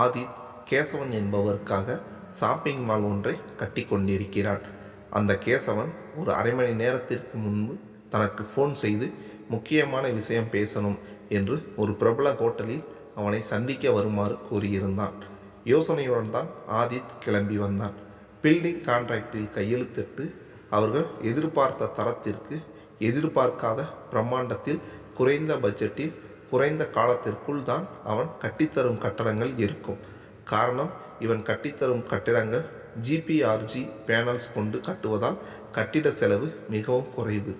ஆதித் கேசவன் என்பவருக்காக shopping mall ஒன்றை கட்டி கொண்டிருக்கிறான் அந்த கேசவன் ஒரு அரை மணி நேரத்திற்கு முன்பு தனக்கு ஃபோன் செய்து முக்கியமான விஷயம் பேசணும் என்று ஒரு பிரபல ஹோட்டலில் அவனை சந்திக்க வருமாறு கூறியிருந்தான். யோசனையுடன் தான் ஆதித் கிளம்பி வந்தான். பில்டிங் கான்ட்ராக்டில் கையெழுத்திட்டு அவர்கள் எதிர்பார்த்த தரத்திற்கு எதிர்பார்க்காத பிரம்மாண்டத்தில் குறைந்த பட்ஜெட்டில் குறைந்த காலத்திற்குள் தான் அவன் கட்டித்தரும் கட்டடங்கள் இருக்கும். காரணம் இவன் கட்டித்தரும் கட்டிடங்கள் ஜிபிஆர்ஜி பேனல்ஸ் கொண்டு கட்டுவதால் கட்டிட செலவு மிகவும் குறைவு.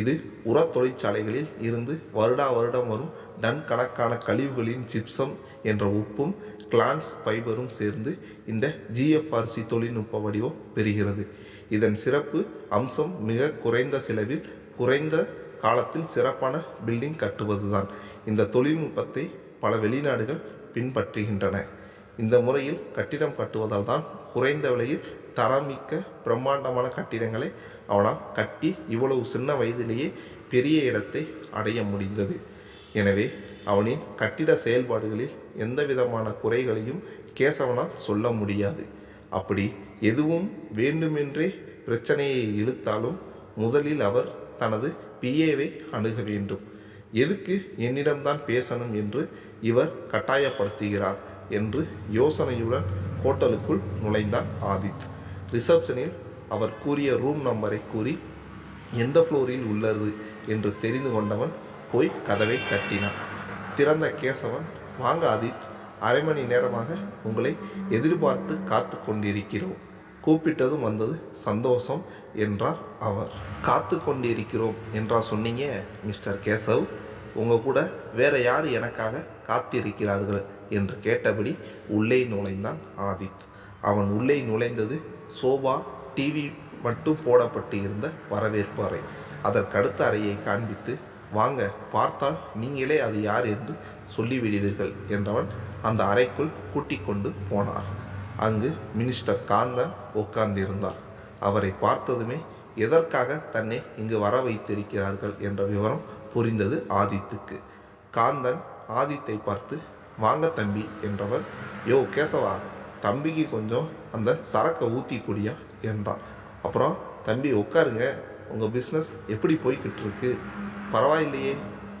இது உர தொழிற்சாலைகளில் இருந்து வருடா வருடம் வரும் டன் கணக்கான கழிவுகளின் ஜிப்சம் என்ற உப்பும் கிளான்ஸ் ஃபைபரும் சேர்ந்து இந்த ஜிஎஃப்ஆர்சி தொழில்நுட்ப வடிவம் பெறுகிறது. இதன் சிறப்பு அம்சம் மிக குறைந்த செலவில் குறைந்த காலத்தில் சிறப்பான பில்டிங் கட்டுவதுதான். இந்த தொழில்நுட்பத்தை பல வெளிநாடுகள் பின்பற்றுகின்றன. இந்த முறையில் கட்டிடம் கட்டுவதால் தான் குறைந்த விலையில் தரமிக்க பிரம்மாண்டமான கட்டிடங்களை அவனால் கட்டி இவ்வளவு சின்ன வயதிலேயே பெரிய இடத்தை அடைய முடிந்தது. எனவே அவனின் கட்டிட செயல்பாடுகளில் எந்த விதமான குறைகளையும் கேசவனால் சொல்ல முடியாது. அப்படி எதுவும் வேண்டுமென்றே பிரச்சனையை இழுத்தாலும் முதலில் அவர் தனது பிஏவை அணுக வேண்டும். எதுக்கு என்னிடம்தான் பேசணும் என்று இவர் கட்டாயப்படுத்துகிறார் என்று யோசனையுடன் ஹோட்டலுக்குள் நுழைந்தான் ஆதித். ரிசப்ஷனில் அவர் கூறிய ரூம் நம்பரை கூறி எந்த ஃப்ளோரில் உள்ளது? என்று தெரிந்து கொண்டவன் போய் கதவை தட்டினான். திறந்த கேசவன் வாங்க ஆதித் அரை மணி நேரமாக உங்களை எதிர்பார்த்து காத்து கொண்டிருக்கிறோம். கூப்பிட்டதும் வந்தது சந்தோஷம் என்றார் அவர். காத்து கொண்டிருக்கிறோம் என்றா சொன்னீங்க மிஸ்டர் கேசவ். உங்கள் கூட வேற யார் எனக்காக காத்திருக்கிறார்கள்? என்று கேட்டபடி உள்ளே நுழைந்தான் ஆதித். அவன் உள்ளே நுழைந்தது சோபா டிவி மட்டும் போடப்பட்டு இருந்த வரவேற்பு அறை. அதற்கடுத்த அறையை காண்பித்து வாங்க பார்த்தால் நீங்களே அது யார் என்று சொல்லிவிடுவீர்கள் என்றவன் அந்த அறைக்குள் கூட்டிக் கொண்டு போனார். அங்கு மினிஸ்டர் காந்தன் உட்கார்ந்திருந்தார். அவரை பார்த்ததுமே எதற்காக தன்னை இங்கு வர வைத்திருக்கிறார்கள் என்ற விவரம் புரிந்தது ஆதித்துக்கு. காந்தன் ஆதித்தை பார்த்து வாங்க தம்பி என்றவர் யோ கேசவா தம்பிக்கு கொஞ்சம் அந்த சரக்கை ஊற்றி குடியா என்றார். அப்புறம் தம்பி உட்காருங்க. உங்கள் பிஸ்னஸ் எப்படி போய்கிட்டு இருக்கு பரவாயில்லையே.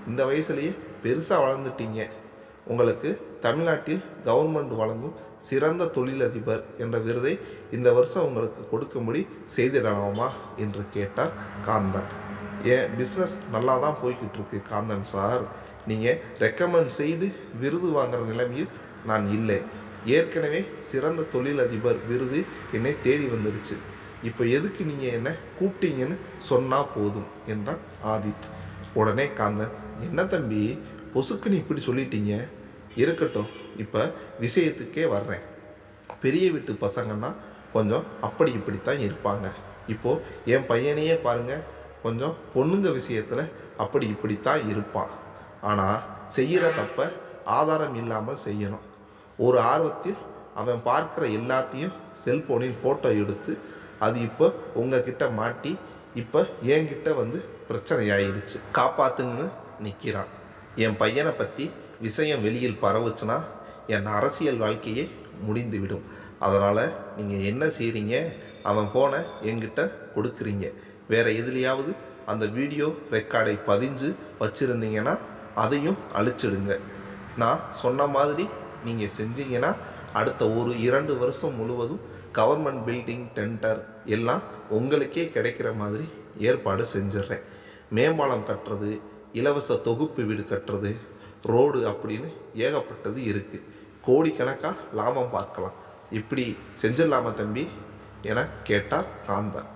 இந்த வயசுலேயே பெருசாக வளர்ந்துட்டீங்க. உங்களுக்கு தமிழ்நாட்டில் கவர்மெண்ட் வழங்கும் சிறந்த தொழிலதிபர் என்ற விருதை இந்த வருஷம் உங்களுக்கு கொடுக்கும்படி செய்திடலாமா என்று கேட்டார் காந்தன். ஏன்? பிஸ்னஸ் நல்லா தான் போய்கிட்டு இருக்கு காந்தன் சார். நீங்கள் ரெக்கமெண்ட் செய்து விருது வாங்குற நிலைமையில் நான் இல்லை. ஏற்கனவே சிறந்த தொழிலதிபர் விருது என்னை தேடி வந்துருச்சு. இப்போ எதுக்கு நீங்கள் என்ன கூப்பிட்டீங்கன்னு சொன்னால் போதும் என்றான் ஆதித். உடனே காந்தன் என்ன தம்பி? பொசுக்குன்னு இப்படி சொல்லிட்டீங்க? இருக்கட்டும். இப்போ விஷயத்துக்கே வர்றேன். பெரிய வீட்டு பசங்கன்னா கொஞ்சம் அப்படி இப்படித்தான் இருப்பாங்க. இப்போது என் பையனையே பாருங்கள் கொஞ்சம் பொண்ணுங்க விஷயத்தில் அப்படி இப்படித்தான் இருப்பான். ஆனால் செய்கிற தப்பை ஆதாரம் இல்லாமல் செய்யணும். ஒரு ஆர்வத்தில் அவன் பார்க்குற எல்லாத்தையும் செல்ஃபோனில் ஃபோட்டோ எடுத்து அது இப்போ உங்ககிட்ட மாட்டி இப்போ என்கிட்ட வந்து பிரச்சனையாயிடுச்சு. காப்பாத்துங்கன்னு நிற்கிறான் என் பையனை பற்றி விஷயம் வெளியில் பரவுச்சுன்னா என் அரசியல் வாழ்க்கையே முடிந்துவிடும். அதனால் நீங்கள் என்ன செய்கிறீங்க அவன் ஃபோனை என்கிட்ட கொடுக்குறீங்க. வேறு எதுலையாவது அந்த வீடியோ ரெக்கார்டை பதிஞ்சு வச்சுருந்தீங்கன்னா அதையும் அழிச்சிடுங்க. நான் சொன்ன மாதிரி நீங்கள் செஞ்சீங்கன்னா அடுத்த ஒரு இரண்டு வருஷம் முழுவதும் கவர்மெண்ட் பில்டிங் டெண்டர் எல்லாம் உங்களுக்கே கிடைக்கிற மாதிரி ஏற்பாடு செஞ்சிடுறேன். மேம்பாலம் கட்டுறது இலவச தொகுப்பு வீடு கட்டுறது ரோடு அப்படின்னு ஏகப்பட்டது இருக்குது கோடிக்கணக்காக லாபம் பார்க்கலாம். இப்படி செஞ்சிடலாமா தம்பி? என கேட்டார் காந்தன்.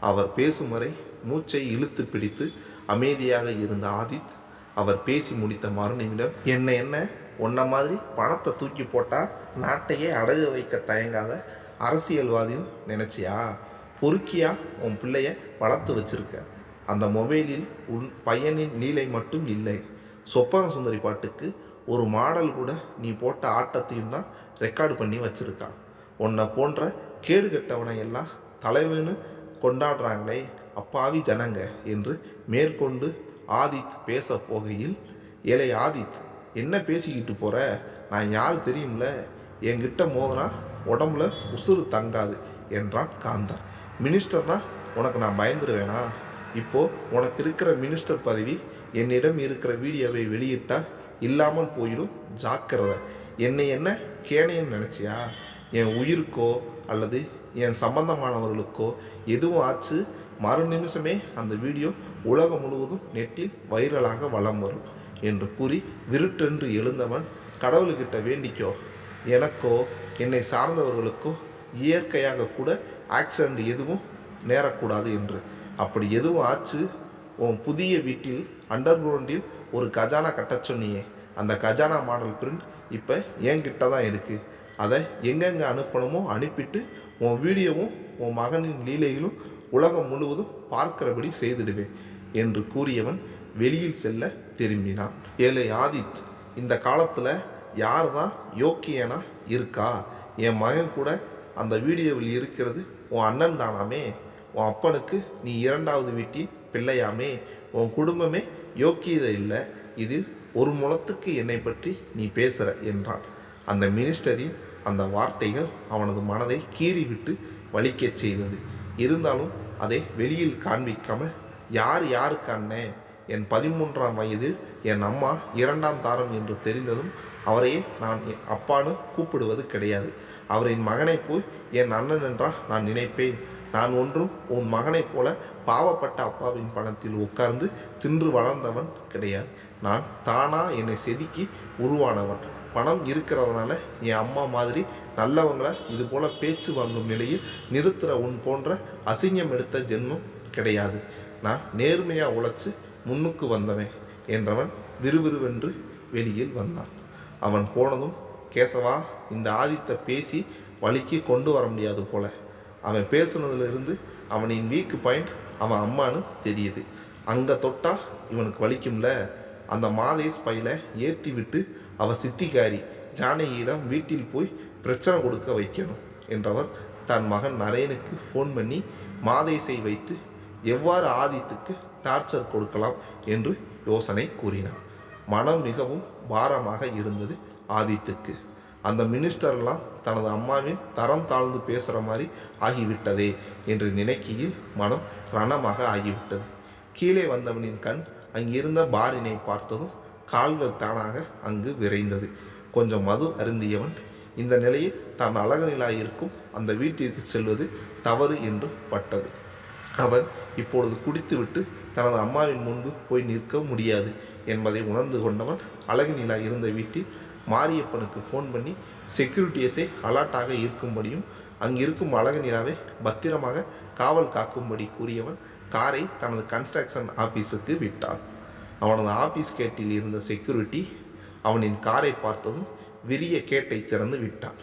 அவர் பேசும் வரை மூச்சை இழுத்து பிடித்து அமைதியாக இருந்த ஆதித் அவர் பேசி முடித்த மறுநிமிடம் என்ன என்ன? உன்ன மாதிரி பணத்தை தூக்கி போட்டால் நாட்டையே அடகு வைக்க தயங்காத அரசியல்வாதின்னு நினச்சியா? பொறுக்கியா? உன் பிள்ளைய வளர்த்து வச்சுருக்க. அந்த மொபைலில் உன் பையனின் நீலை மட்டும் இல்லை. சொப்பன சுந்தரி பாட்டுக்கு ஒரு மாடல் கூட நீ போட்ட ஆட்டத்தையும் தான் ரெக்கார்டு பண்ணி வச்சுருக்கான் உன்னை போன்ற கேடு கெட்டவனை எல்லாம் தலைவன்னு கொண்டாடுறாங்களே அப்பாவி ஜனங்க என்று மேற்கொண்டு ஆதித் பேச போகையில் ஏழை ஆதித் என்ன பேசிக்கிட்டு போகிற நான் யார் தெரியும்ல? என்கிட்ட மோதனா உடம்புல உசுறு தங்காது என்றான் காந்தா. மினிஸ்டர்னா உனக்கு நான் பயந்துருவேனா? இப்போது உனக்கு இருக்கிற மினிஸ்டர் பதவி என்னிடம் இருக்கிற வீடியோவை வெளியிட்டால் இல்லாமல் போயிடும். ஜாக்கிரதை. என்னை என்ன? கேணையன்னு நினச்சியா? என் உயிருக்கோ அல்லது என் சம்பந்தமானவர்களுக்கோ எதுவும் ஆச்சு? மறு நிமிஷமே அந்த வீடியோ உலகம் முழுவதும் நெட்டில் வைரலாக வலம் வரும் என்று கூறி விருட்டென்று எழுந்தவன் கடவுள்கிட்ட வேண்டிக்கோ. எனக்கோ என்னை சார்ந்தவர்களுக்கோ இயற்கையாக கூட ஆக்சிடெண்ட் எதுவும் நேரக்கூடாது என்று. அப்படி எதுவும் ஆச்சு? உன் புதிய வீட்டில் அண்டர் கிரவுண்டில் ஒரு கஜானா கட்ட சொன்னியே. அந்த கஜானா மாடல் பிரிண்ட் இப்போ என்கிட்ட தான் இருக்குது அதை எங்கெங்கே அனுப்பணுமோ அனுப்பிட்டு உன் வீடியோவும் உன் மகனின் லீலைகளும் உலகம் முழுவதும் பார்க்கிறபடி செய்திடுவேன் என்று கூறியவன் வெளியில் செல்ல திரும்பினான். ஏழை ஆதித் இந்த காலத்தில் யார் தான் யோக்கியனா இருக்கா? என் மகன் கூட அந்த வீடியோவில் இருக்கிறது உன் அண்ணன் தானாமே. உன் அப்பனுக்கு நீ இரண்டாவது வீட்டின் பிள்ளையாமே. உன் குடும்பமே யோக்கியதை இல்லை இது ஒரு முளத்துக்கு என்னை பற்றி நீ பேசுகிற என்றான். அந்த மினிஸ்டரின் அந்த வார்த்தைகள் அவனது மனதை கீறிவிட்டு வலிக்கச் செய்தது. இருந்தாலும் அதை வெளியில் காண்பிக்காம யார் யாருக்கு அண்ணன் என் பதிமூன்றாம் வயதில் என் அம்மா இரண்டாம் தாரம் என்று தெரிந்ததும் அவரையே நான் என் அப்பான்னு கூப்பிடுவது கிடையாது. அவரின் மகனை போய் என் அண்ணன் என்றால் நான் நினைப்பேன். நான் ஒன்றும் உன் மகனைப் போல பாவப்பட்ட அப்பாவின் பணத்தில் உட்கார்ந்து தின்று வளர்ந்தவன் கிடையாது. நான் தானா என்னை செதுக்கி உருவானவன். பணம் இருக்கிறதுனால என் அம்மா மாதிரி நல்லவங்களை இதுபோல் பேச்சு வாங்கும் நிலையில் நிறுத்துற உன் போன்ற அசிங்கம் எடுத்த ஜென்மம் கிடையாது. நான் நேர்மையாக உழைச்சி முன்னுக்கு வந்தவன் என்றவன் விறுவிறுவென்று வெளியில் வந்தான். அவன் போனதும் கேசவா இந்த ஆதித்தை பேசி வழிக்கு கொண்டு வர முடியாது போல. அவன் பேசுனதுலேருந்து அவனின் வீக்கு பாயிண்ட் அவன் அம்மானு தெரியுது. அங்கே தொட்டா இவனுக்கு வலிக்கும்ல? அந்த மாதேஷ் பையில ஏற்றி விட்டு அவ சித்திக்காரி ஜானகியிடம் வீட்டில் போய் பிரச்சனை கொடுக்க வைக்கணும் என்றவர் தன் மகன் நரேனுக்கு ஃபோன் பண்ணி மாதேசை வைத்து எவ்வாறு ஆதித்துக்கு டார்ச்சர் கொடுக்கலாம் என்று யோசனை கூறினார். மனம் மிகவும் பாரமாக இருந்தது ஆதித்துக்கு. அந்த மினிஸ்டர்லாம் தனது அம்மாவின் தரம் தாழ்ந்து பேசுகிற மாதிரி ஆகிவிட்டதே என்று நினைக்கையில் மனம் ரணமாக ஆகிவிட்டது. கீழே வந்தவனின் கண் அங்கிருந்த பாரினை பார்த்ததும் கால்கள் தானாக அங்கு விரைந்தது. கொஞ்சம் மது அருந்தியவன் இந்த நிலையில் தான் அழகனிலாய் இருக்கும் அந்த வீட்டிற்கு செல்வது தவறு என்று பட்டது. அவன் இப்பொழுது குடித்துவிட்டு தனது அம்மாவின் முன்பு போய் நிற்க முடியாது என்பதை உணர்ந்து கொண்டவன் அழகு நிலா இருந்த வீட்டில் மாரியப்பனுக்கு ஃபோன் பண்ணி செக்யூரிட்டியஸை அலர்ட்டாக இருக்கும்படியும் அங்கிருக்கும் அழகு நிலாவை பத்திரமாக காவல் காக்கும்படி கூறியவன் காரை தனது கன்ஸ்ட்ரக்ஷன் ஆஃபீஸுக்கு விட்டான். அவனது ஆஃபீஸ் கேட்டில் இருந்த செக்யூரிட்டி அவனின் காரை பார்த்ததும் விரிய கேட்டை திறந்து விட்டான்.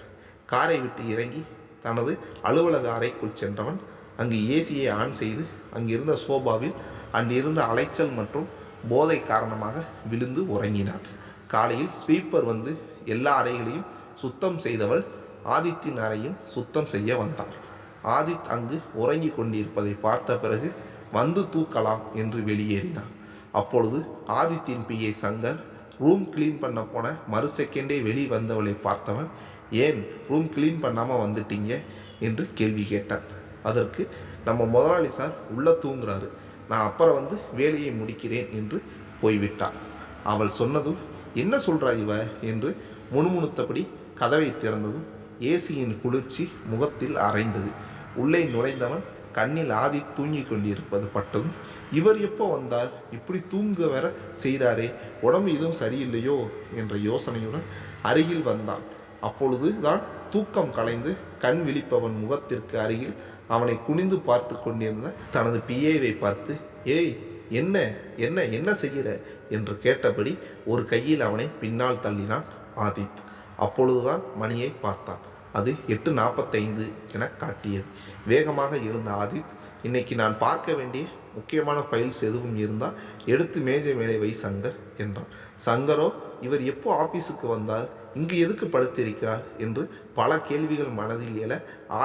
காரை விட்டு இறங்கி தனது அலுவலக அறைக்குள் சென்றவன் அங்கு ஏசியை ஆன் செய்து அங்கிருந்த சோபாவில் அங்கிருந்த அலைச்சல் மற்றும் போதை காரணமாக விழுந்து உறங்கினான். காலையில் ஸ்வீப்பர் வந்து எல்லா அறைகளையும் சுத்தம் செய்தவள் ஆதித்தின் அறையும் சுத்தம் செய்ய வந்தார். ஆதித் அங்கு உறங்கிக் கொண்டிருப்பதை பார்த்த பிறகு வந்து தூக்கலாம் என்று வெளியேறினான் அப்பொழுது ஆதித்தின் பிஏ சங்கர் ரூம் க்ளீன் பண்ண போன மறு செகண்டே வெளி வந்தவளை பார்த்தவன் ஏன் ரூம் க்ளீன் பண்ணாமல் வந்துட்டீங்க? என்று கேள்வி கேட்டான். அதற்கு நம்ம முதலாளி சார் உள்ளே தூங்குறாரு. நான் அப்புறம் வந்து வேலையை முடிக்கிறேன் என்று போய்விட்டாள் அவள் சொன்னதும் என்ன சொல்கிறா இவ என்று முணுமுணுத்தபடி கதவை திறந்ததும் ஏசியின் குளிர்ச்சி முகத்தில் அரைந்தது. உள்ளே நுழைந்தவன் கண்ணில் ஆதி தூங்கி கொண்டிருப்பது பட்டதும் இவர் எப்போ வந்தார்? இப்படி தூங்க வேற செய்தாரே உடம்பு எதுவும் சரியில்லையோ? என்ற யோசனையுடன் அருகில் வந்தான். அப்பொழுது தான் தூக்கம் கலைந்து கண் விழிப்பவன் முகத்திற்கு அருகில் அவனை குனிந்து பார்த்து கொண்டிருந்த தனது பிஏவை பார்த்து ஏய் என்ன என்ன என்ன செய்கிற? என்று கேட்டபடி ஒரு கையில் அவனை பின்னால் தள்ளினான் ஆதித். அப்பொழுதுதான் மணியை பார்த்தான். அது எட்டு நாற்பத்தைந்து என காட்டியது. வேகமாக இருந்த ஆதித் இன்னைக்கு நான் பார்க்க வேண்டிய முக்கியமான ஃபைல்ஸ் எதுவும் இருந்தால் எடுத்து மேஜை மேலே வை சங்கர் என்றான். சங்கரோ இவர் எப்போ ஆபீஸுக்கு வந்தார்? இங்கு எதுக்கு படுத்திருக்கிறார்? என்று பல கேள்விகள் மனதில் எழ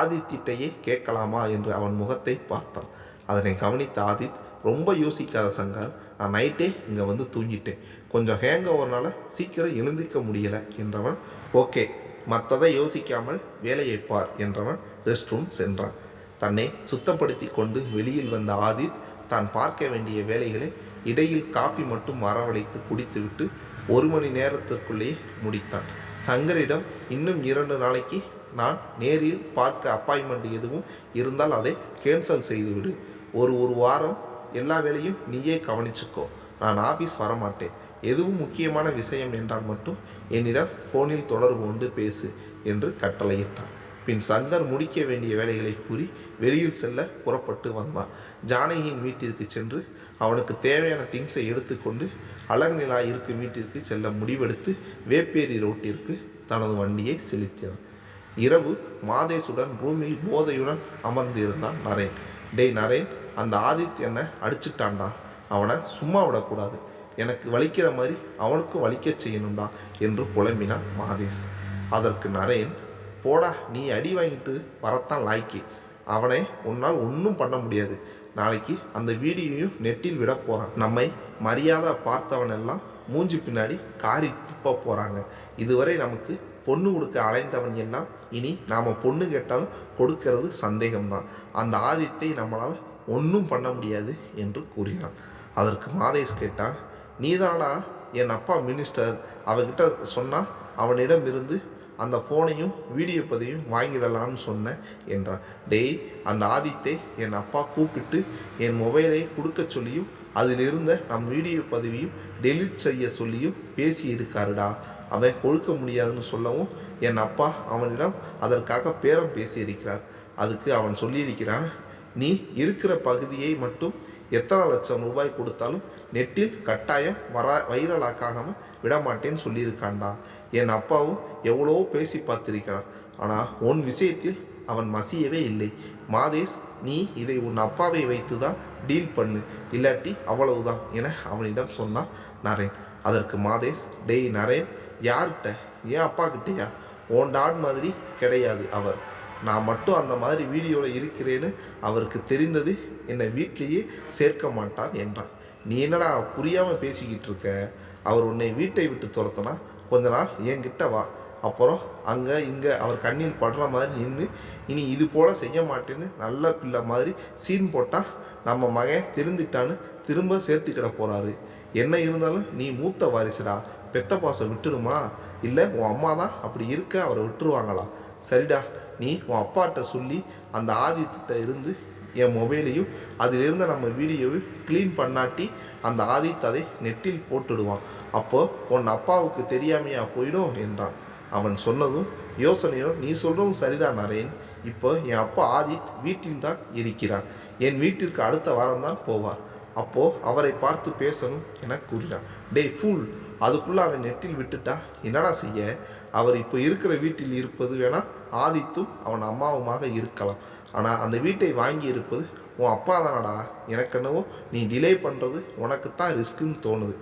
ஆதித்திட்டையே கேட்கலாமா என்று அவன் முகத்தை பார்த்தான். அதனை கவனித்த ஆதித் ரொம்ப யோசிக்காத சங்கா. நான் நைட்டே இங்கே வந்து தூங்கிட்டேன். கொஞ்சம் ஹேங் ஓவர்னால சீக்கிரம் எழுந்திருக்க முடியலை என்றவன் ஓகே மற்றதை யோசிக்காமல் வேலையை பார் என்றவன் ரெஸ்ட் ரூம் சென்றான். தன்னை சுத்தப்படுத்தி கொண்டு வெளியில் வந்த ஆதித் தான் பார்க்க வேண்டிய வேலைகளை இடையில் காஃபி மட்டும் வரவழைத்து குடித்துவிட்டு ஒரு மணி நேரத்திற்குள்ளேயே முடித்தான். சங்கரிடம் இன்னும் இரண்டு நாளைக்கு நான் நேரில் பார்க்க அப்பாயின்மெண்ட் எதுவும் இருந்தால் அதை கேன்சல் செய்துவிடு. ஒரு ஒரு வாரம் எல்லா வேலையும் நீயே கவனிச்சுக்கோ. நான் ஆஃபீஸ் வரமாட்டேன். எதுவும் முக்கியமான விஷயம் என்றால் மட்டும் என்னிடம் ஃபோனில் தொடர்பு கொண்டு பேசு என்று கட்டளையிட்டான். பின் சங்கர் முடிக்க வேண்டிய வேலைகளை கூறி வெளியில் செல்ல புறப்பட்டு வந்தான். ஜானகியின் வீட்டிற்கு சென்று அவனுக்கு தேவையான திங்ஸை எடுத்துக்கொண்டு அழகுநிலா இருக்கும் வீட்டிற்கு செல்ல முடிவெடுத்து வேப்பேரி ரோட்டிற்கு தனது வண்டியை செலுத்தினான். இரவு மாதேஷுடன் ரூமில் போதையுடன் அமர்ந்து இருந்தான் நரேன். டேய் நரேன் அந்த ஆதித்யனை என்னை அடிச்சிட்டான்டா. அவனை சும்மா விடக்கூடாது. எனக்கு வலிக்கிற மாதிரி அவனுக்கும் வலிக்க செய்யணும்டா என்று புலம்பினான் மாதேஷ். அதற்கு நரேன் போடா நீ அடி வாங்கிட்டு வரத்தான் லாய்க்கு. அவனை உன்னால் ஒன்றும் பண்ண முடியாது. நாளைக்கு அந்த வீடியோயும் நெட்டில் விட போகிறான் நம்மை மரியாதை பார்த்தவனெல்லாம் மூஞ்சி பின்னாடி காரி துப்ப போகிறாங்க இதுவரை நமக்கு பொண்ணு கொடுக்க அலைந்தவன் எல்லாம் இனி நாம் பொண்ணு கேட்டாலும் கொடுக்கறது சந்தேகம்தான். அந்த ஆதித்தை நம்மளால் ஒன்றும் பண்ண முடியாது என்று கூறினான். அதற்கு மாதேஷ் கேட்டான் நீதானா? என் அப்பா மினிஸ்டர். அவகிட்ட சொன்னால் அவனிடம் இருந்து அந்த ஃபோனையும் வீடியோ பதிவையும் வாங்கிடலாம்னு சொன்னேன் என்றான். டேய் அந்த ஆதித்தை என் அப்பா கூப்பிட்டு என் மொபைலை கொடுக்க சொல்லியும் அதில் இருந்த நம் வீடியோ பதிவையும் டெலீட் செய்ய சொல்லியும் பேசியிருக்காருடா. அவன் கொடுக்க முடியாதுன்னு சொல்லவும் என் அப்பா அவனிடம் அதற்காக பேரம் பேசியிருக்கிறார். அதுக்கு அவன் சொல்லியிருக்கிறான் நீ இருக்கிற பகுதியை மட்டும் எத்தனை லட்சம் ரூபாய் கொடுத்தாலும் நெட்டில் கட்டாயம் வர வைரலாக்காகாமல் விடமாட்டேன்னு சொல்லியிருக்காண்டா என் அப்பாவும் எவ்வளவோ பேசி பார்த்திருக்கிறார். ஆனால் உன் விஷயத்தில் அவன் மசியவே இல்லை. மாதேஷ் நீ இதை உன் அப்பாவை வைத்து தான் டீல் பண்ணு. இல்லாட்டி அவ்வளவுதான் என அவனிடம் சொன்னான் நரேன். அதற்கு மாதேஷ் டேய் நரேன் யார்கிட்ட? ஏன் அப்பா கிட்டேயா? ஓன் டாட் மாதிரி கிடையாது அவர். நான் மட்டும் அந்த மாதிரி வீடியோவில் இருக்கிறேன்னு அவருக்கு தெரிந்தது என்னை வீட்டிலேயே சேர்க்க மாட்டார் என்றான். நீ என்னடா புரியாமல் பேசிக்கிட்டு இருக்க? அவர் உன்னை வீட்டை விட்டு துரத்தினா கொஞ்ச நாள் என்கிட்ட வா. அப்புறம் அங்கே இங்கே அவர் கண்ணில் படுற மாதிரி நின்று இனி இது போல் செய்ய மாட்டேன்னு நல்ல பிள்ளை மாதிரி சீன் போட்டால் நம்ம மகன் திருந்திட்டான்னு திரும்ப சேர்த்துக்கிட போகிறாரு என்ன இருந்தாலும் நீ மூத்த வாரிசுடா. பெத்த பாசம் விட்டுடுமா? இல்லை உன் அம்மா தான் அப்படி இருக்க அவரை விட்டுருவாங்களா? சரிடா நீ உன் அப்பாட்ட சொல்லி அந்த ஆதித்தத்தை இருந்து என் மொபைலையும் அதில் இருந்த நம்ம வீடியோவை க்ளீன் பண்ணாட்டி அந்த ஆதித் அதை நெட்டில் போட்டுடுவான். அப்போது உன் அப்பாவுக்கு தெரியாமையா போயிடும் என்றான். அவன் சொன்னதும் யோசனையோ நீ சொல்கிறதும் சரிதான் நரேன் இப்போ என் அப்பா ஆதித் வீட்டில் தான் இருக்கிறார். என் வீட்டிற்கு அடுத்த வாரம் தான் போவார். அப்போது அவரை பார்த்து பேசணும் என கூறினான். டேய் ஃபூல் அதுக்குள்ளே அவன் நெட்டில் விட்டுட்டா? என்னடா செய்ய? அவர் இப்போ இருக்கிற வீட்டில் இருப்பது வேணால் ஆதித்தும் அவன் அம்மாவுமாக இருக்கலாம். ஆனால் அந்த வீட்டை வாங்கி இருப்பது உன் அப்பா தானடா எனக்கு என்னவோ நீ டிலே பண்ணுறது உனக்கு தான் ரிஸ்க்குன்னு தோணுது.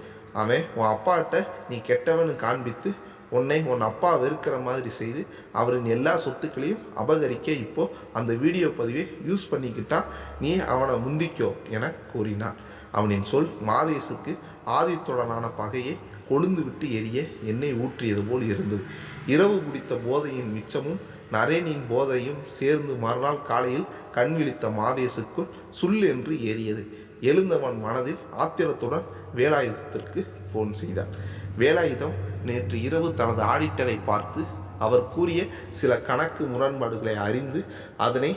அவன் உன் அப்பாட்ட நீ கெட்டவனு காண்பித்து உன்னை உன் அப்பா வெறுக்கிற மாதிரி செய்து அவரின் எல்லா சொத்துக்களையும் அபகரிக்க இப்போ அந்த வீடியோ பதிவை யூஸ் பண்ணிக்கிட்டா நீ அவனை முந்திக்கோ என கூறினான். அவனின் சொல் மாதேசுக்கு ஆதித்துடனான பகையை கொழுந்து விட்டு எரிய எண்ணெய் ஊற்றியது போல் இருந்தது. இரவு குடித்த போதையின் மிச்சமும் நரேனின் போதையும் சேர்ந்து மறுநாள் காலையில் கண் விழித்த மாதேசுக்குள் சுல் என்று ஏறியது. எழுந்தவன் மனதில் ஆத்திரத்துடன் வேலாயுதத்திற்கு ஃபோன் செய்தான். வேலாயுதம் நேற்று இரவு தனது ஆடிட்டரை பார்த்து அவர் கூறிய சில கணக்கு முரண்பாடுகளை அறிந்து அதனை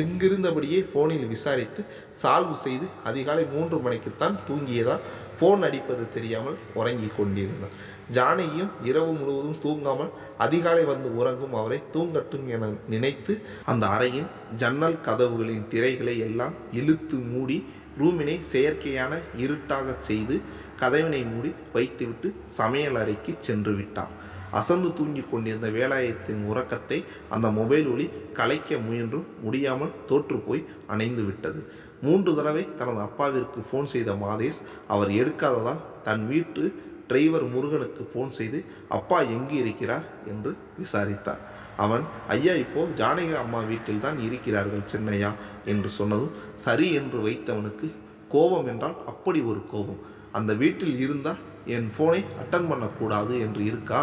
இங்கிருந்தபடியே ஃபோனில் விசாரித்து சால்வ் செய்து அதிகாலை மூன்று மணிக்குத்தான் தூங்கியதால் ஃபோன் அடிப்பது தெரியாமல் உறங்கி கொண்டிருந்தார் ஜானகியும் இரவு முழுவதும் தூங்காமல் அதிகாலை வந்து உறங்கும் அவரை தூங்கட்டும் என நினைத்து அந்த அறையின் ஜன்னல் கதவுகளின் திரைகளை எல்லாம் இழுத்து மூடி ரூமினை செயற்கையான இருட்டாகச் செய்து கதவினை மூடி வைத்துவிட்டு சமையல் அறைக்கு சென்று விட்டார். அசந்து தூங்கிக் கொண்டிருந்த வேலாயத்தின் உறக்கத்தை அந்த மொபைல் ஒளி கலைக்க முயன்றும் முடியாமல் தோற்று போய் அணைந்து விட்டது. மூன்று தடவை தனது அப்பாவிற்கு ஃபோன் செய்த மாதேஷ் அவர் எடுக்காததால் தன் வீட்டு டிரைவர் முருகனுக்கு ஃபோன் செய்து அப்பா எங்கே இருக்கிறார்? என்று விசாரித்தார். அவன் ஐயா இப்போ ஜானகி அம்மா வீட்டில் தான் இருக்கிறார்கள் சின்னையா என்று சொன்னதும் சரி என்று வைத்தவனுக்கு கோபம் என்றால் அப்படி ஒரு கோபம். அந்த வீட்டில் இருந்தால் என் ஃபோனை அட்டன் பண்ணக்கூடாது என்று இருக்கா?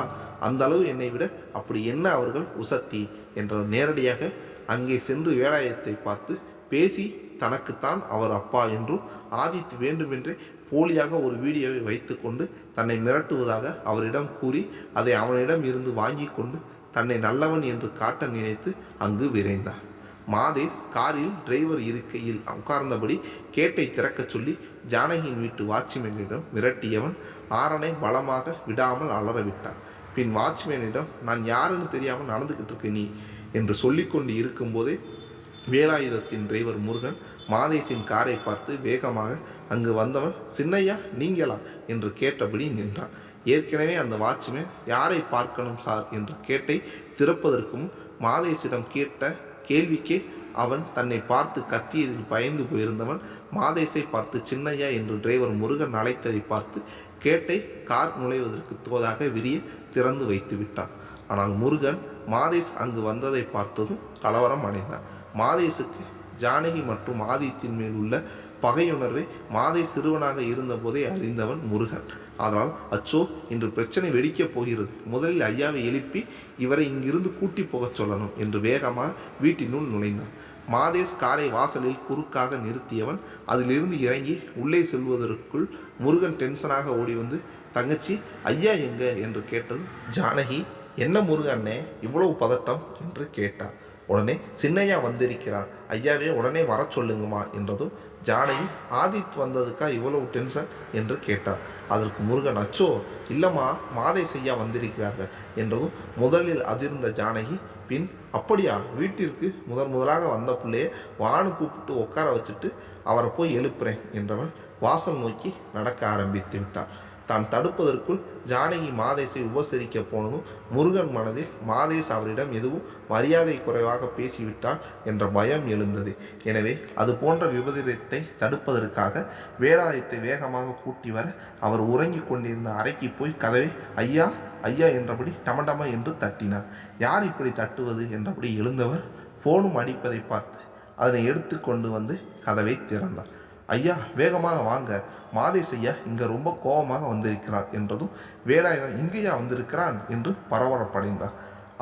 அந்த அளவு என்னை விட அப்படி என்ன அவர்கள் உசத்தி? என்ற நேரடியாக அங்கே சென்று வேலாயத்தை பார்த்து பேசி தனக்குத்தான் அவர் அப்பா என்றும் ஆதித் வேண்டுமென்றே போலியாக ஒரு வீடியோவை வைத்துக்கொண்டு தன்னை மிரட்டுவதாக அவரிடம் கூறி அதை அவனிடம் இருந்து வாங்கி கொண்டு தன்னை நல்லவன் என்று காட்ட நினைத்து அங்கு விரைந்தார். மாதேஷ் காரில் டிரைவர் இருக்கையில் உட்கார்ந்தபடி கேட்டை திறக்கச் சொல்லி ஜானகியின் வீட்டு வாட்ச்மேனிடம் மிரட்டியவன் ஆரனை பலமாக விடாமல் அலறவிட்டான். பின் வாட்ச்மேனிடம் நான் யாருன்னு தெரியாமல் நடந்துக்கிட்டு இருக்க நீ? என்று சொல்லிக்கொண்டு இருக்கும்போதே வேலாயுதத்தின் டிரைவர் முருகன் மாதேஷின் காரை பார்த்து வேகமாக அங்கு வந்தவன் சின்னையா நீங்களா? என்று கேட்டபடி நின்றான். ஏற்கனவே அந்த வாட்ச்மேன் யாரை பார்க்கணும் சார்? என்று கேட்டை திறப்பதற்கும் மாலேசிடம் கேட்ட கேள்விக்கே அவன் தன்னை பார்த்து கத்தியதில் பயந்து போயிருந்தவன் மாதேசை பார்த்து சின்னையா? என்று டிரைவர் முருகன் அழைத்ததை பார்த்து கேட்டை கார் நுழைவதற்கு தோதாக விரிய திறந்து வைத்து விட்டான். ஆனால் முருகன் மாதேஷ் அங்கு வந்ததை பார்த்ததும் கலவரம் அடைந்தான். மாதேஷுக்கு ஜானகி மற்றும் ஆதித்தின் மேல் உள்ள பகையுணர்வை மாதை சிறுவனாக இருந்தபோதே அறிந்தவன் முருகன். அதனால் அச்சோ இன்று பிரச்சனை வெடிக்கப் போகிறது. முதலில் ஐயாவை எழுப்பி இவரை இங்கிருந்து கூட்டி போகச் சொல்லணும் என்று வேகமாக வீட்டினுள் நுழைந்தான். மாதேஷ் காரை வாசலில் குறுக்காக நிறுத்தியவன் அதிலிருந்து இறங்கி உள்ளே செல்வதற்குள் முருகன் டென்ஷனாக ஓடி வந்து தங்கச்சி ஐயா எங்க? என்று கேட்டது ஜானகி என்ன முருகண்ணே இவ்வளவு பதட்டம்? என்று கேட்டார் உடனே சின்னையா வந்திருக்கிறார். ஐயாவே உடனே வர சொல்லுங்கம்மா என்றதும் ஜானகி ஆதித் வந்ததுக்கா இவ்வளவு டென்ஷன் என்று கேட்டார். அதற்கு முருகன் அச்சோ இல்லைம்மா மாதை செய்யா வந்திருக்கிறார்கள் என்றதும் முதலில் அதிர்ந்த ஜானகி பின் அப்படியா வீட்டிற்கு முதன் முதலாக வந்த பிள்ளையே வானு கூப்பிட்டு உட்கார வச்சுட்டு அவரை போய் எழுப்புறேன் என்றவன் வாசல் நோக்கி நடக்க ஆரம்பித்து விட்டான். தான் தடுப்பதற்குள் ஜானகி மாதேஷை உபசரிக்க போனதும் முருகன் மனதில் மாதேஷ் அவரிடம் எதுவும் மரியாதை குறைவாக பேசிவிட்டான் என்ற பயம் எழுந்தது. எனவே அது போன்ற விபரீதத்தை தடுப்பதற்காக வேலாயத்தை வேகமாக கூட்டி வர அவர் உறங்கிக் கொண்டிருந்த அறைக்கு போய் கதவை ஐயா ஐயா என்றபடி டமடம என்று தட்டினார். யார் இப்படி தட்டுவது? என்றபடி எழுந்தவர் ஃபோனும் அடிப்பதை பார்த்து. அதனை எடுத்து கொண்டு வந்து கதவை திறந்தார். ஐயா வேகமாக வாங்க. மாதேஷ் ஐயா இங்கே ரொம்ப கோபமாக வந்திருக்கிறார் என்றதும் வேலாயுதம் இங்கேயா வந்திருக்கிறான் என்று பரபரப்படைந்தார்.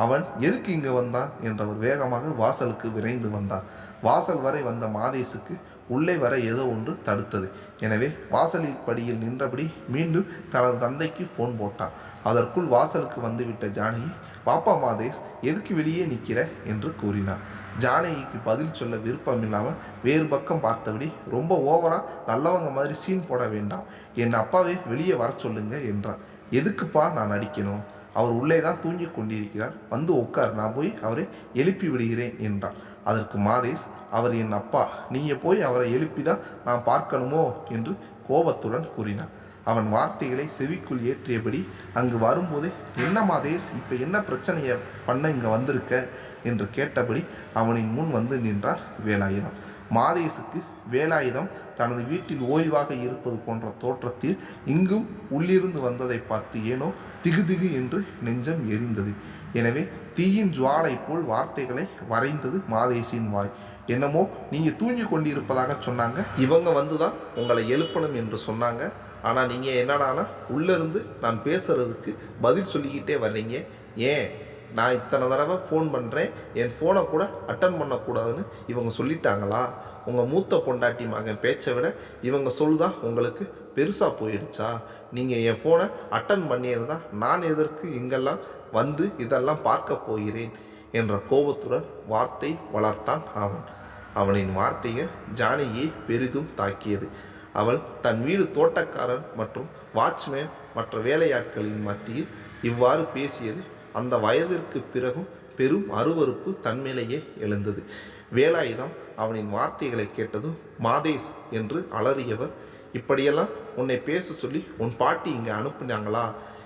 அவன் எதுக்கு இங்கே வந்தான் என்றவர் வேகமாக வாசலுக்கு விரைந்து வந்தார். வாசல் வரை வந்த மாதேஷுக்கு உள்ளே வர ஏதோ ஒன்று தடுத்தது. எனவே வாசலில் படியில் நின்றபடி மீண்டும் தனது தந்தைக்கு ஃபோன் போட்டான். அதற்குள் வாசலுக்கு வந்துவிட்ட ஜானகி பாப்பா மாதேஷ் எதுக்கு வெளியே நிற்கிற என்று கூறினார் ஜானகிக்கு பதில் சொல்ல விருப்பம் இல்லாமல் வேறு பக்கம் பார்த்தபடி ரொம்ப ஓவராக நல்லவங்க மாதிரி சீன் போட வேண்டாம். என் அப்பாவே வெளியே வர சொல்லுங்க என்றான். எதுக்குப்பா நான் அடிக்கணும் அவர் உள்ளே தான் தூங்கி கொண்டிருக்கிறார். வந்து உட்கார். நான் போய் அவரை எழுப்பி விடுகிறேன் என்றான். அதற்கு மாதேஷ் அவர் என் அப்பா. நீங்கள் போய் அவரை எழுப்பி தான் நான் பார்க்கணுமோ? என்று கோபத்துடன் கூறினான். அவன் வார்த்தைகளை செவிக்குள் ஏற்றியபடி அங்கு வரும்போது என்ன மாதேஷ்? இப்போ என்ன பிரச்சனையை பண்ண இங்கே வந்திருக்க? என்று கேட்டபடி அவனின் முன் வந்து நின்றார் வேலாயுதம். மாதேசுக்கு வேலாயுதம் தனது வீட்டில் ஓய்வாக இருப்பது போன்ற தோற்றத்தில் இங்கும் உள்ளிருந்து வந்ததை பார்த்து ஏனோ திகுதிகு என்று நெஞ்சம் எரிந்தது. எனவே தீயின் ஜுவாலை போல் வார்த்தைகளை வரைந்தது மாதேசியின் வாய். என்னமோ நீங்கள் தூங்கி கொண்டிருப்பதாக சொன்னாங்க. இவங்க வந்து தான் உங்களை எழுப்பணும் என்று சொன்னாங்க. ஆனால் நீங்கள் என்னடானா உள்ளேருந்து நான் பேசுறதுக்கு பதில் சொல்லிக்கிட்டே வர்றீங்க. ஏன்? நான் இத்தனை தடவை ஃபோன் பண்ணுறேன் என் ஃபோனை கூட அட்டன் பண்ணக்கூடாதுன்னு இவங்க சொல்லிட்டாங்களா? உங்கள் மூத்த பொண்டாட்டி மகன் பேச்சை விட இவங்க சொல்லுதான் உங்களுக்கு பெருசாக போயிடுச்சா? நீங்கள் என் ஃபோனை அட்டன் பண்ணியிருந்தா நான் எதற்கு இங்கெல்லாம் வந்து இதெல்லாம் பார்க்க போகிறேன் என்ற கோபத்துடன் வார்த்தை வளர்த்தான் அவன். அவனின் வார்த்தையை ஜானகியை பெரிதும் தாக்கியது. அவள் தன் வீடு தோட்டக்காரன் மற்றும் வாட்ச்மேன் மற்ற வேலையாட்களின் மத்தியில் இவ்வாறு பேசியது அந்த வயதிற்கு பிறகும் பெரும் அருவருப்பு தன்மேலேயே எழுந்தது. வேலாயுதம் அவனின் வார்த்தைகளை கேட்டதும் மாதேஷ் என்று அலறியவர். இப்படியெல்லாம் உன்னை பேச சொல்லி உன் பாட்டி இங்கே அனுப்புனாங்களா?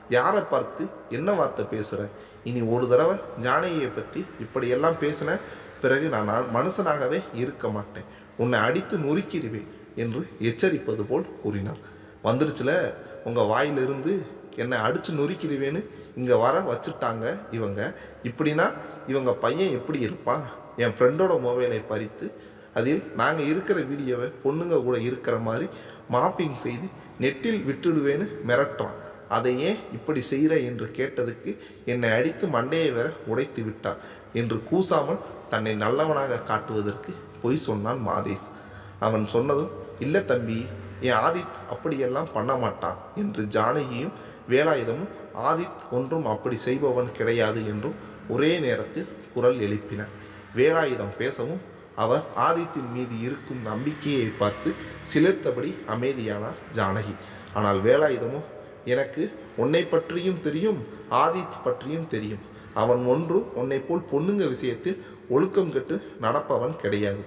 யாரை பார்த்து என்ன வார்த்தை பேசுகிற இனி ஒரு தடவை ஞானையை பற்றி இப்படியெல்லாம் பேசின பிறகு நான் மனுஷனாகவே இருக்க மாட்டேன். உன்னை அடித்து நொறுக்கிடுவேன் என்று எச்சரிப்பது போல் கூறினார். வந்துருச்சுல உங்கள் வாயிலிருந்து என்னை அடித்து நொறுக்கிடுவேன்னு இங்கே வர வச்சுட்டாங்க இவங்க. இப்படின்னா இவங்க பையன் எப்படி இருப்பான்? என் ஃப்ரெண்டோட மொபைலை பறித்து அதில் நாங்கள் இருக்கிற வீடியோவை பொண்ணுங்க கூட இருக்கிற மாதிரி மாஃபிங் செய்து நெட்டில் விட்டுடுவேன்னு மிரட்டுறான். அதை ஏன் இப்படி செய்கிற என்று கேட்டதுக்கு என்னை அடித்து மண்டையை வேற உடைத்து விட்டார் என்று கூசாமல் தன்னை நல்லவனாக காட்டுவதற்கு பொய் சொன்னான் மாதேஷ் அவன் சொன்னதும் இல்லை தம்பி என் ஆதித் அப்படியெல்லாம் பண்ண மாட்டான் என்று ஜானகியும் வேலாயுதமும் ஆதித் ஒன்றும் அப்படி செய்பவன் கிடையாது என்றும் ஒரே நேரத்தில் குரல் எழுப்பினர் வேலாயுதம் பேசவும் அவர் ஆதித்தின் மீது இருக்கும் நம்பிக்கையை பார்த்து சிலிர்த்தபடி அமைதியானார் ஜானகி. ஆனால் வேலாயுதமோ எனக்கு உன்னை பற்றியும் தெரியும் ஆதித் பற்றியும் தெரியும். அவன் ஒன்றும் உன்னை போல் பொண்ணுங்க விஷயத்தில் ஒழுக்கம் கெட்டு நடப்பவன் கிடையாது.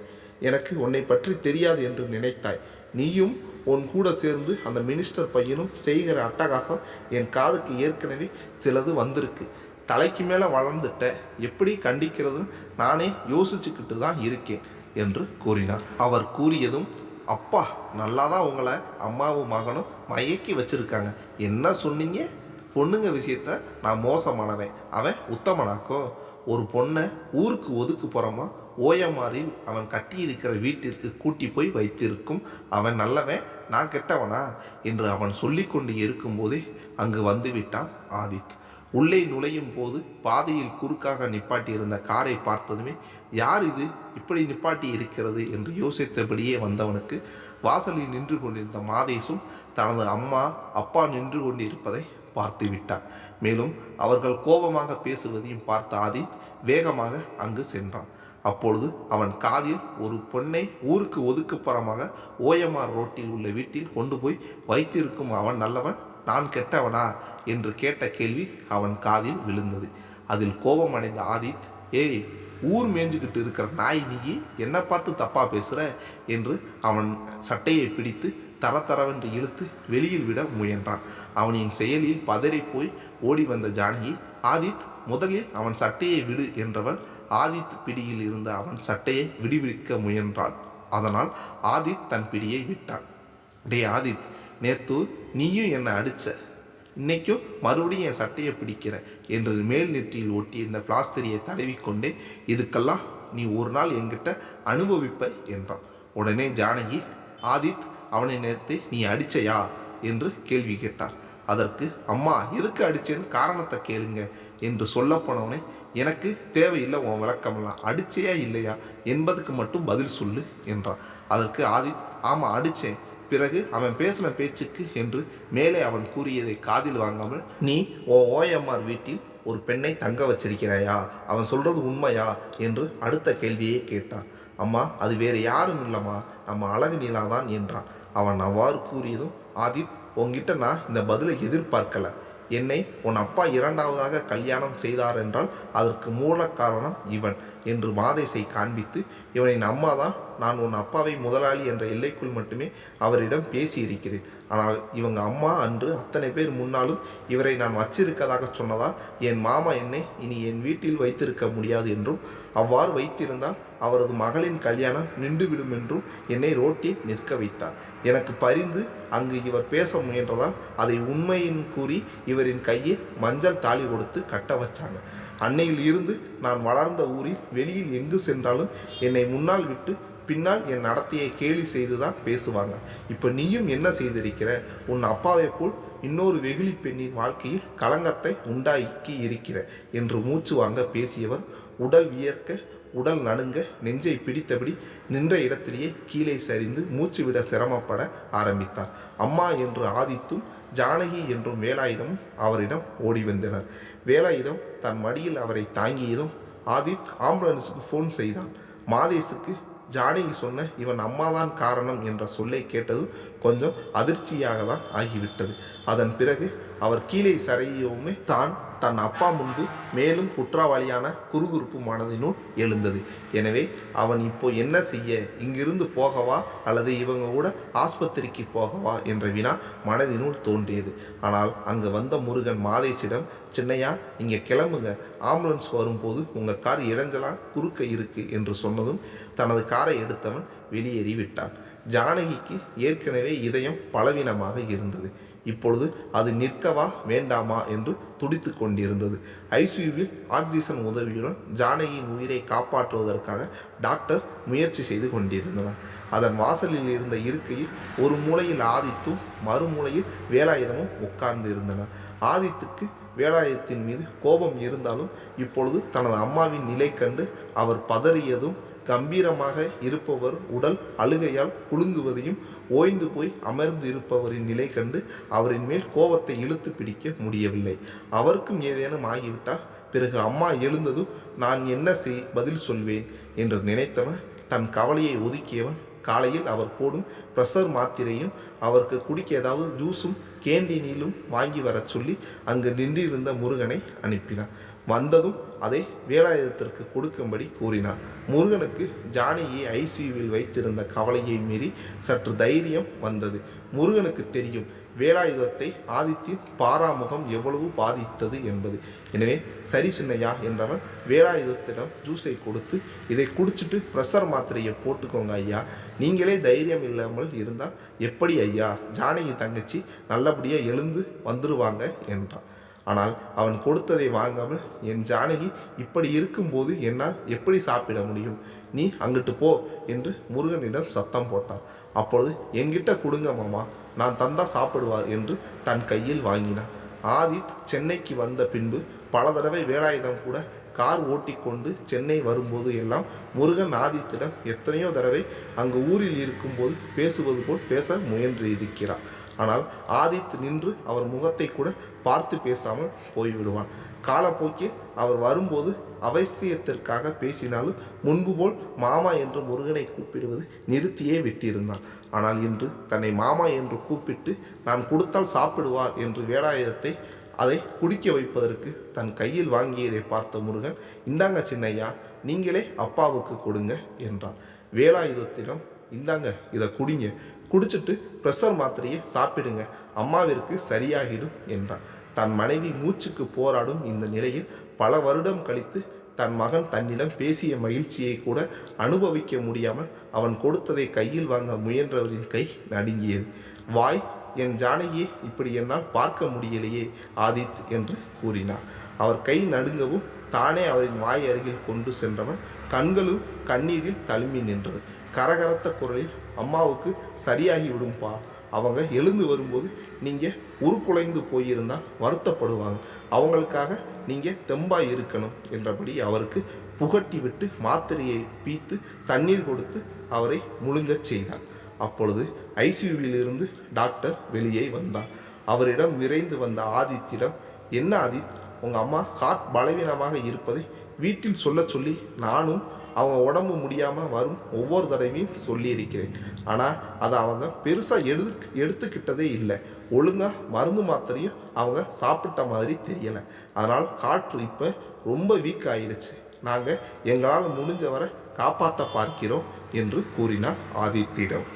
எனக்கு உன்னை பற்றி தெரியாது என்று நினைத்தாய். நீயும் உன் கூட சேர்ந்து அந்த மினிஸ்டர் பையனும் செய்கிற அட்டகாசம் என் காதுக்கு ஏற்கனவே சிலது வந்திருக்கு. தலைக்கு மேலே வளர்ந்துட்ட எப்படி கண்டிக்கிறது நானே யோசிச்சுக்கிட்டு தான் இருக்கேன் என்று கூறினார். அவர் கூறியதும் அப்பா நல்லா தான் உங்களை அம்மாவும் மகனும் மயக்கி வச்சுருக்காங்க. என்ன சொன்னீங்க? பொண்ணுங்க விஷயத்த நான் மோசமானவன். அவன் உத்தமனாக்கும் ஒரு பொண்ணை ஊருக்கு ஒதுக்கு போகிறோமா ஓயமாரில் அவன் கட்டியிருக்கிற வீட்டிற்கு கூட்டி போய் வைத்திருக்கும். அவன் நல்லவன் நான் கெட்டவனா? என்று அவன் சொல்லிக்கொண்டு இருக்கும்போதே அங்கு வந்துவிட்டான் ஆதித். உள்ளே நுழையும் போது பாதையில் குறுக்காக நிப்பாட்டியிருந்த காரை பார்த்ததுமே யார் இது? இப்படி நிப்பாட்டி இருக்கிறது என்று யோசித்தபடியே வந்தவனுக்கு வாசலில் நின்று கொண்டிருந்த மாதேசும் தனது அம்மா அப்பா நின்று கொண்டிருப்பதை பார்த்து விட்டான். மேலும் அவர்கள் கோபமாக பேசுவதையும் பார்த்த ஆதித் வேகமாக அங்கு சென்றான். அப்பொழுது அவன் காதில் ஒரு பொண்ணை ஊருக்கு ஒதுக்குப்புறமாக ஓஎம்ஆர் ரோட்டில் உள்ள வீட்டில் கொண்டு போய் வைத்திருக்கும் அவன் நல்லவன் நான் கெட்டவனா? என்று கேட்ட கேள்வி அவன் காதில் விழுந்தது. அதில் கோபமடைந்த ஆதித் ஏய் ஊர் மேய்ஞ்சுக்கிட்டு இருக்கிற நாய் நீ என்ன பார்த்து தப்பாக பேசுகிற என்று அவன் சட்டையை பிடித்து தர தரவென்று இழுத்து வெளியில் விட முயன்றான். அவனின் செயலில் பதறி போய் ஓடி வந்த ஜானகி ஆதித் முதலில் அவன் சட்டையை விடு என்றவள் ஆதித் பிடியில் இருந்த அவன் சட்டையை விடுவிக்க முயன்றாள் அதனால் ஆதித் தன் பிடியை விட்டான். டே ஆதித் நேத்து நீயும் என்னை அடிச்ச. இன்னைக்கும் மறுபடியும் என் சட்டையை பிடிக்கிற என்று மேல் நெற்றியில் ஒட்டியிருந்த பிளாஸ்திரியை தடவிக்கொண்டே இதுக்கெல்லாம் நீ ஒரு நாள் என்கிட்ட அனுபவிப்ப என்றான். உடனே ஜானகி ஆதித் அவனை நேர்த்து நீ அடிச்சையா? என்று கேள்வி கேட்டார். அதற்கு அம்மா எதுக்கு அடிச்சேன்னு காரணத்தை கேளுங்க என்று சொல்ல போனவனே எனக்கு தேவையில்லை உன் விளக்கம்லாம் அடிச்சையா இல்லையா? என்பதுக்கு மட்டும் பதில் சொல்லு என்றான். அதற்கு ஆதித் ஆமாம் அடித்தேன் பிறகு அவன் பேசின பேச்சுக்கு என்று மேலே அவன் கூறியதை காதில் வாங்காமல் நீ உன் ஓஎம்ஆர் வீட்டில் ஒரு பெண்ணை தங்க வச்சிருக்கிறாயா? அவன் சொல்கிறது உண்மையா? என்று அடுத்த கேள்வியே கேட்டான். அம்மா அது வேறு யாரும் இல்லைம்மா. நம்ம அழகு நீலாதான் என்றான். அவன் அவ்வாறு கூறியதும் ஆதித் உன்கிட்ட நான் இந்த பதிலை எதிர்பார்க்கலை. என்னை உன் அப்பா இரண்டாவதாக கல்யாணம் செய்தார் என்றால் அதற்கு மூல காரணம் இவன் என்று மாதேசை காண்பித்து இவனின் அம்மா தான் நான் உன் அப்பாவை முதலாளி என்ற எல்லைக்குள் மட்டுமே அவரிடம் பேசியிருக்கிறேன். ஆனால் இவங்க அம்மா அன்று அத்தனை பேர் முன்னாலும் இவரை நான் வச்சிருக்கதாக சொன்னதால் என் மாமா என்னை இனி என் வீட்டில் வைத்திருக்க முடியாது என்றும் அவ்வாறு வைத்திருந்தால் அவரது மகளின் கல்யாணம் நின்றுவிடும் என்றும் என்னை ரோட்டில் நிற்க வைத்தார். எனக்கு பரிந்து அங்கு இவர் பேச முயன்றதால் அதை உண்மையின் கூறி இவரின் கையை மஞ்சள் தாலி கொடுத்து கட்ட வச்சாங்க. அன்னையில் இருந்து நான் வளர்ந்த ஊரில் வெளியில் எங்கு சென்றாலும் என்னை முன்னால் விட்டு பின்னால் என் நடத்தையை கேலி செய்து தான் பேசுவாங்க. இப்போ நீயும் என்ன செய்திருக்கிற? உன் அப்பாவை போல் இன்னொரு வெகுளி பெண்ணின் வாழ்க்கையில் களங்கத்தை உண்டாக்கி இருக்கிற என்று மூச்சு வாங்க பேசியவர் உடல் வியர்க்க உடல் நடுங்க நெஞ்சை பிடித்தபடி நின்ற இடத்திலேயே கீழே சரிந்து மூச்சு விட சிரமப்பட ஆரம்பித்தார். அம்மா என்று ஆதித்தும் ஜானகி என்றும் வேலாயுதமும் அவரிடம் ஓடி வந்தனர். வேலாயுதம் தன் மடியில் அவரை தாங்கியதும் ஆதித் ஆம்புலன்ஸுக்கு ஃபோன் செய்தான். மாதேஷுக்கு ஜானகி சொன்ன இவன் அம்மாதான் காரணம் என்ற சொல்லை கேட்டதும் கொஞ்சம் அதிர்ச்சியாக தான் ஆகிவிட்டது. அதன் பிறகு அவர் கீழே சரையவுமே தான் தன் அப்பா முன்பு மேலும் குற்றவாளியான குறுகுறுப்பு மனதினுள் எழுந்தது. எனவே அவன் இப்போ என்ன செய்ய இங்கிருந்து போகவா அல்லது இவங்க கூட ஆஸ்பத்திரிக்கு போகவா என்ற வினா மனதினுள் தோன்றியது. ஆனால் அங்கு வந்த முருகன் மாதேசிடம் சின்னையா இங்கே கிளம்புங்க. ஆம்புலன்ஸ் வரும்போது உங்கள் கார் இடைஞ்சலாக குறுக்க இருக்கு என்று சொன்னதும் தனது காரை எடுத்தவன் வெளியேறிவிட்டான். ஜானகிக்கு ஏற்கனவே இதயம் பலவீனமாக இருந்தது. இப்பொழுது அது நிற்கவா வேண்டாமா என்று துடித்து கொண்டிருந்தது. ஐசியூவில் ஆக்சிஜன் உதவியுடன் ஜானகியின் உயிரை காப்பாற்றுவதற்காக டாக்டர் முயற்சி செய்து கொண்டிருந்தனர். அதன் வாசலில் இருந்த இருக்கையில் ஒரு மூலையில் ஆதித்தும் மறுமூலையில் வேலாயுதமும் உட்கார்ந்து இருந்தனர் ஆதித்துக்கு வேலாயுதத்தின் மீது கோபம் இருந்தாலும் இப்பொழுது தனது அம்மாவின் நிலை கண்டு அவர் பதறியதும் கம்பீரமாக இருப்பவர் உடல் அழுகையால் குலுங்குவதையும் ஓய்ந்து போய் அமர்ந்து இருப்பவரின் நிலை கண்டு அவரின் மேல் கோபத்தை இழுத்து பிடிக்க முடியவில்லை. அவருக்கும் ஏதேனும் ஆகிவிட்டால் பிறகு அம்மா எழுந்ததும் நான் என்ன செய் பதில் சொல்வேன் என்று நினைத்தவன் தன் கவலையை ஒதுக்கியவன் காலையில் அவர் போடும் ப்ரெஷர் மாத்திரையும் அவருக்கு குடிக்க ஏதாவது ஜூஸும் கேண்டீனிலும் வாங்கி வரச் சொல்லி அங்கு நின்றிருந்த முருகனை அனுப்பினான். வந்ததும் அதை வேலாயுதத்திற்கு கொடுக்கும்படி கூறினான். முருகனுக்கு ஜானகியை ஐசியூவில் வைத்திருந்த கவலையை மீறி சற்று தைரியம் வந்தது. முருகனுக்கு தெரியும் வேலாயுதத்தை ஆதித்தின் பாராமுகம் எவ்வளவு பாதித்தது என்பது. எனவே சரி சின்னையா என்றவன் வேலாயுதத்திடம் ஜூஸை கொடுத்து இதை குடிச்சிட்டு ப்ரெஷர் மாத்திரையை போட்டுக்கோங்க ஐயா. நீங்களே தைரியம் இல்லாமல் இருந்தால் எப்படி ஐயா? ஜானகி தங்கச்சி நல்லபடியாக எழுந்து வந்துடுவாங்க என்றான். ஆனால் அவன் கொடுத்ததை வாங்காமல் என் ஜானகி இப்படி இருக்கும்போது என்னால் எப்படி சாப்பிட முடியும்? நீ அங்கிட்டு போ என்று முருகனிடம் சத்தம் போட்டான். அப்பொழுது என்கிட்ட கொடுங்க மாமா. நான் தந்தா சாப்பிடுவார் என்று தன் கையில் வாங்கினான். ஆதித் சென்னைக்கு வந்த பின்பு பல தடவை வேலாயுதம் கூட கார் ஓட்டிக்கொண்டு சென்னை வரும்போது எல்லாம் முருகன் ஆதித்திடம் எத்தனையோ தடவை அங்கு ஊரில் இருக்கும்போது பேசுவது போல் பேச முயன்று இருக்கிறார் ஆனால் ஆதித் நின்று அவர் முகத்தை கூட பார்த்து பேசாமல் போய்விடுவான். காலப்போக்கில் அவர் வரும்போது அவசியத்திற்காக பேசினாலும் முன்பு போல் மாமா என்று முருகனை கூப்பிடுவது நிறுத்தியே விட்டிருந்தான். ஆனால் இன்று தன்னை மாமா என்று கூப்பிட்டு நான் கொடுத்தால் சாப்பிடுவார் என்று வேலாயுதத்தை அதை குடிக்க வைப்பதற்கு தன் கையில் வாங்கியதை பார்த்த முருகன் இந்தாங்க சின்னையா நீங்களே அப்பாவுக்கு கொடுங்க என்றார் வேலாயுதத்திடம் இந்தாங்க இதை குடிங்க. குடிச்சிட்டு ப்ரெஷர் மாத்திரையை சாப்பிடுங்க. அம்மாவிற்கு சரியாகிடும் என்றான். தன் மனைவி மூச்சுக்கு போராடும் இந்த நிலையில் பல வருடம் கழித்து தன் மகன் தன்னிடம் பேசிய மகிழ்ச்சியை கூட அனுபவிக்க முடியாமல் அவன் கொடுத்ததை கையில் வாங்க முயன்றவரின் கை நடுங்கியது. வாய் என் ஜானகியை இப்படி என்னால் பார்க்க முடியலையே ஆதித் என்று கூறினார். அவர் கை நடுங்கவும் தானே அவரின் வாய் அருகில் கொண்டு சென்றவன் கண்களும் கண்ணீரில் தழும்பி நின்றது. கரகரத்த குரலில் அம்மாவுக்கு சரியாகி விடும்பா அவங்க எழுந்து வரும்போது நீங்கள் உருக்குலைந்து போயிருந்தால் வருத்தப்படுவாங்க. அவங்களுக்காக நீங்கள் தெம்பாய் இருக்கணும் என்றபடி அவருக்கு புகட்டி விட்டு மாத்திரையை பீத்து தண்ணீர் கொடுத்து அவரை முழுங்கச் செய்தார். அப்பொழுது ஐசியூவிலிருந்து டாக்டர் வெளியே வந்தார். அவரிடம் விரைந்து வந்த ஆதித்திடம் என்ன ஆதித் உங்கள் அம்மா ஹார்ட் பலவீனமாக இருப்பதை வீட்டில் சொல்ல சொல்லி நானும் அவங்க உடம்பு முடியாமல் வரும். ஒவ்வொரு தடவையும் சொல்லியிருக்கிறேன். ஆனால் அதை அவங்க பெருசாக எடு எடுத்துக்கிட்டதே இல்லை. ஒழுங்காக மருந்து மாத்திரையும் அவங்க சாப்பிட்ட மாதிரி தெரியலை. அதனால் காற்று இப்போ ரொம்ப வீக் ஆயிடுச்சு. நாங்கள் எங்களால் முடிஞ்ச வரை காப்பாற்ற பார்க்கிறோம் என்று கூறினார் ஆதித்திடம்